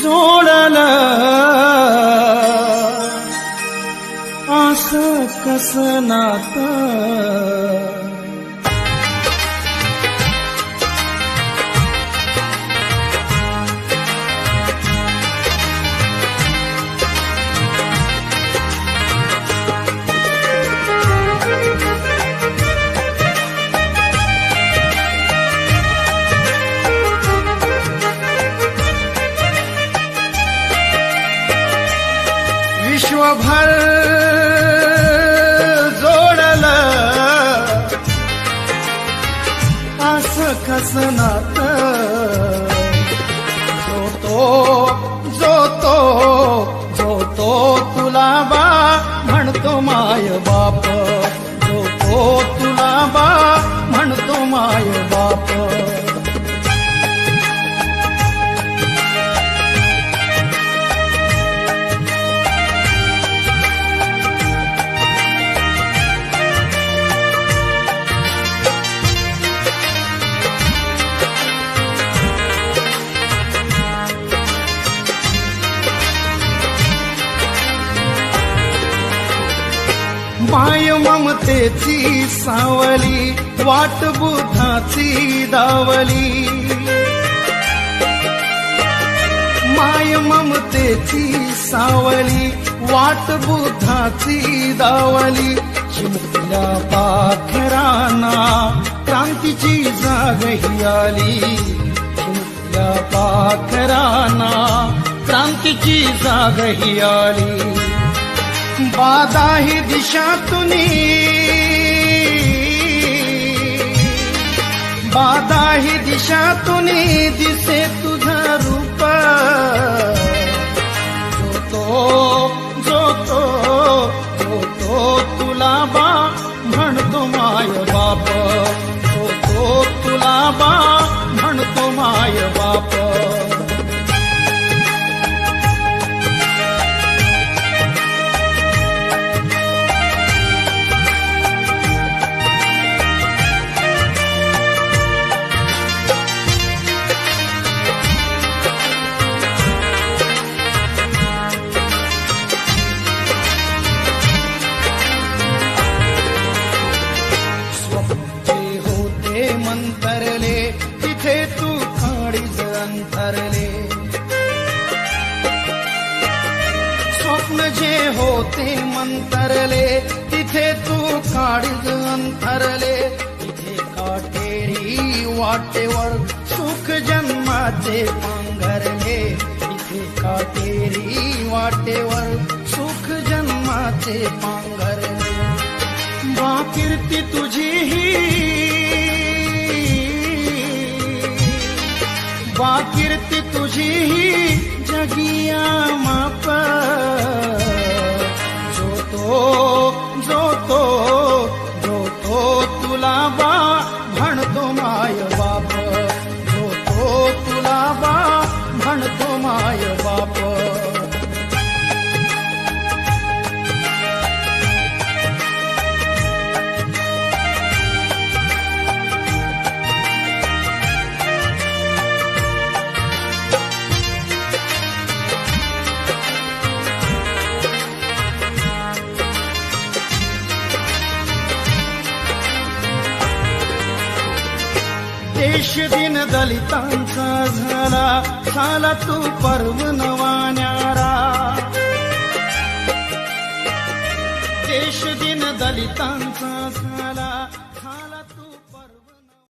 जोडला आस कसनाता भर जोडलं. आस कस नात जो तो जो तो जो तो तुला बा म्हणतो माय बाप. जो तो तुला बा म्हणतो माय बाप. माय ममतेची सावली वाट बुधाची दावली. माय ममतेची सावली वाट बुधाची दावली. चिमुकल्या पाखरांना क्रांतीची जाग ही आली. चिमुकल्या पाखरांना क्रांतीची जाग ही आली. बाधा ही दिशातून बाधा ही दिशातून दिसे होते मंतरले तिथे तू काळीज अंतरले तिथे काटेरी वाटेवर सुख जन्माचे पांघरले तिथे काटेरी वाटेवर सुख जन्माचे पांघरले वा कीर्ती तुझी ही। वा कीर्ती तुझी ही जगिया माप। जोतो जोतो जोतो तुला बा म्हणतो माय बाप. जोतो तुला बा म्हणतो माय बाप. देश दिन दलितांचा झाला साला तू पर्व नवान्यारा. देश दिन दलितांचा